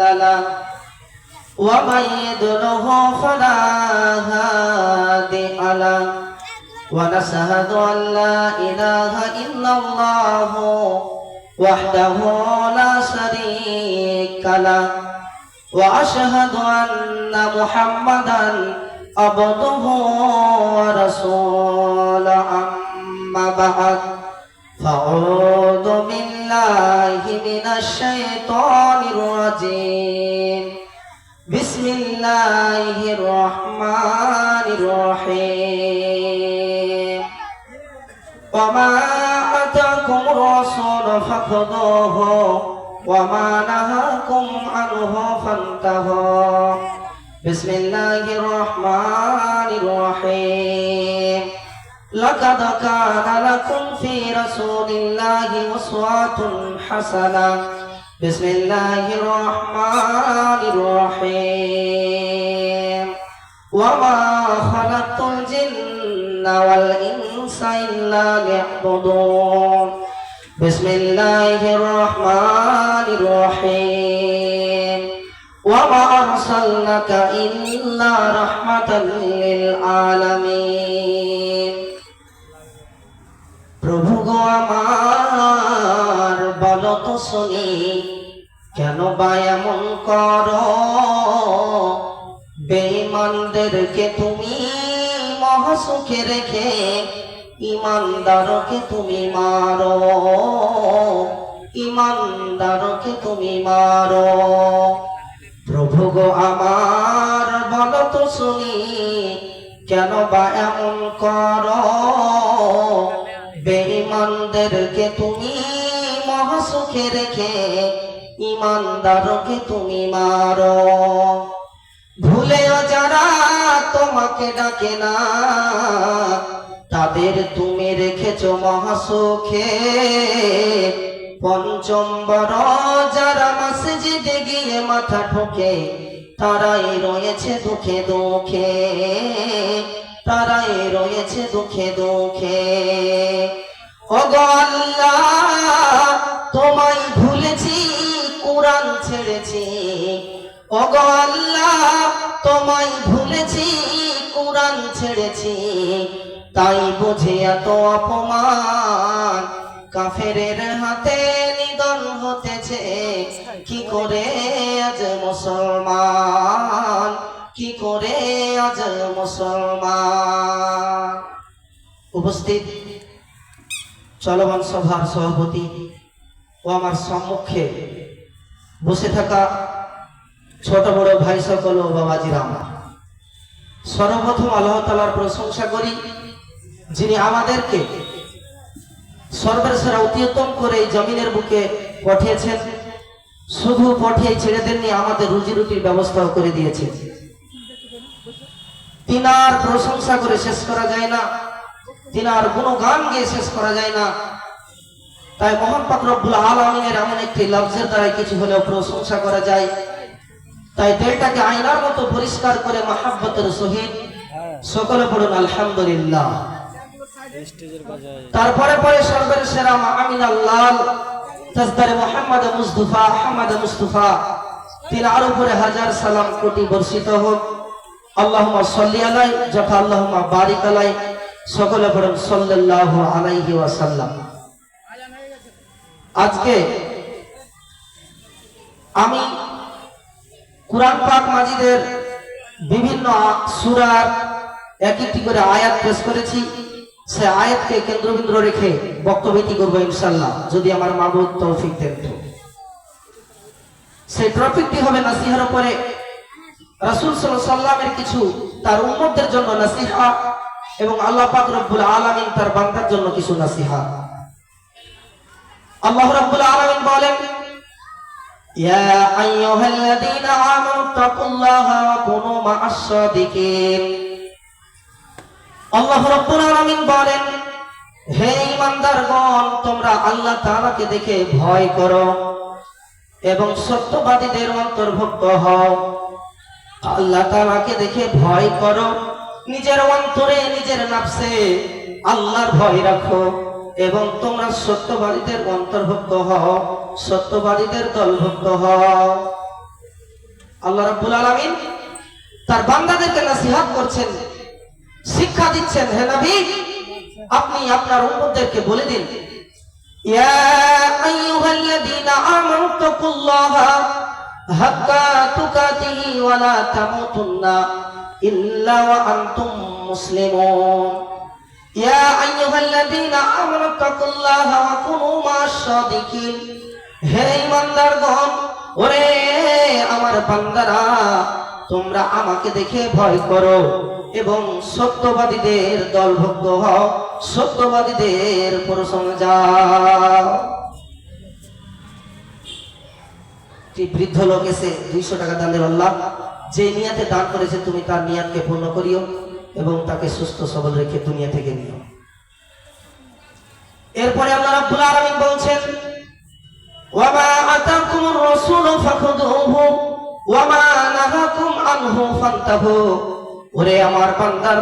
له ومن يدله فلا هادي له ونشهد أن لا إله إلا الله وحده لا شريك له وأشهد أن محمدا عبده ورسوله أما بعد فأعوذ بالله من الشيطان الرجيم. بسم الله الرحمن الرحيم وما أتاكم الرسول فخذوه. وما نهاكم عنه فانتهوا. بسم الله الرحمن الرحيم لقد كان لكم في رسول الله أسوة حسنة. بسم الله الرحمن الرحيم وما خلقت الجن والإنس إلا ليعبدون بسم الله الرحمن الرحيم وما أرسلنك إلا رحمة للعالمين শুনি কেন বা এমন করো? বেঈমানদেরকে তুমি মহাসুখে রেখে ইমানদারকে তুমি মারো। ইমানদারকে তুমি মারো। প্রভু গো আমার বলো তো শুনি কেন বা এমন করো? বেঈমানদেরকে তুমি মহাসুখে রেখে ইমানদারকে তুমি মারো। ভুলেও যারা তোমাকে ডাকে না, তাদের তুমি রেখেছ মহাসুখে। পঞ্চম বড় যারা মসজিদে গিয়ে মাথা ঠোকে, তারাই রয়েছে দুঃখে দুঃখে। তারাই রয়েছে দুঃখে দুঃখে। ওগো আল্লাহ তোমায় ভুলেছি, কোরআন ছেড়েছি। ওগো আল্লাহ, তোমায় ভুলেছি, কোরআন ছেড়েছি। তাই বুঝে এত অপমান, কাফেরের হাতে নিধন হতেছে। কি করে আজ মুসলমান, কি করে আজ মুসলমান? উপস্থিত চলমান সভার সভাপতি ও আমার সম্মুখে বসে থাকা ছোট বড় ভাই সকল ও বাবাজিরা আমার। সর্বপ্রথম আল্লাহ তালার প্রশংসা করি যিনি আমাদেরকে সর্বের সেরা অতিউত্তম করে এই জমিনের বুকে পাঠিয়েছেন। শুধু পাঠিয়ে ছেড়ে দেননি, আমাদের রুজি রুটির ব্যবস্থাও করে দিয়েছেন তিনার প্রশংসা করে শেষ করা যায় না। তিনার গুণগান গিয়ে শেষ করা যায় না। তাই মোহন রব্বুল আলমিনের এমন একটি লফজের দ্বারা কিছু হলেও প্রশংসা করা যায়। তাই দিলটাকে আয়নার মতো পরিষ্কার করে মহাব্বতের সহিত সকলে পড়ুন, আলহামদুলিল্লাহ। তারপরে পরে সর্বের সেরা আমিন আল্লাহ তাজদারে মোহাম্মদ মুস্তফা, আহমদ মুস্তফা। তিনার উপরে হাজার সালাম কোটি বর্ষিত হোক। আল্লাহুম্মা সাল্লি যথা আল্লাহুম্মা বারিক আলাই সকলে পড়ুন সাল্লাল্লাহু আলাইহি ওয়াসাল্লাম। আজকে আমি কুরআন পাক মাজিদের বিভিন্ন সূরার এক একটি করে আয়াত পেশ করেছি। সে আয়াতকে কেন্দ্রবিন্দু রেখে বক্তব্যটি করব ইনশাল্লাহ যদি আমার মাবুদ তৌফিক দেন তো। সেই টপিকটি হবে নাসিহার উপরে। রাসূল সাল্লামের কিছু তার উম্মতদের জন্য নাসিহা এবং আল্লাহ পাক রব্বুল আলামিন তার বান্দার জন্য কিছু নাসিহা। আল্লাহ রাব্বুল আলামিন বলেন, ইয়া আইয়ুহাল্লাযীনা আমানু তাকুল্লাহা ওয়া কুনু মা'আস সাদিকিন আল্লাহ রাব্বুল আলামিন বলেন, হে ঈমানদারগণ, তোমরা আল্লাহ তাআলাকে দেখে ভয় করো এবং সত্যবাদীদের অন্তর্ভুক্ত হও। আল্লাহ তাআলাকে দেখে ভয় করো। নিজের অন্তরে, নিজের নাফসে আল্লাহর ভয় রাখো। এবং তোমরা সত্যবাদীদের অন্তর্ভুক্ত হও, সত্যবাদীদের দলভুক্ত হও। আল্লাহ রাব্বুল আলামিন তার বান্দাদেরকে নসিহত করছেন, শিক্ষা দিচ্ছেন, হে নবী, আপনি আপনার উম্মতদেরকে বলে দিন, ইয়া আইয়ুহাল্লাযীনা আমানু তাকুল্লাহা হাক্কা তুকাতিহি ওয়া লা তামুতুন্না ইল্লা ওয়া আনতুম মুসলিমুন। আইয়ুহাল্লাযীনা আমানু তাকুল্লাহা ওয়া কুনু মা'আশ সাদিকিন হে ইমানদারগণ ওরে আমার বান্দারা, তোমরা আমাকে দেখে ভয় করো এবং সত্যবাদীদের দলভুক্ত হও, সত্যবাদীদের প্রশংসা একটি বৃদ্ধ লোক এসে দুইশো টাকা দান দেব যে নিয়াতে দান করেছে তুমি তার নিয়াতকে পূর্ণ করিও। এবং তাকে সুস্থ সবল রেখে দুনিয়া থেকে নিও। এরপরে আল্লাহ রাব্বুল আলামিন বলছেন, ওয়ামা আতাকুমুর রাসূলু ফাখুদুহু, ওয়ামা নাহাকুম আনহু ফান্তাহু। ওরে আমার বান্দার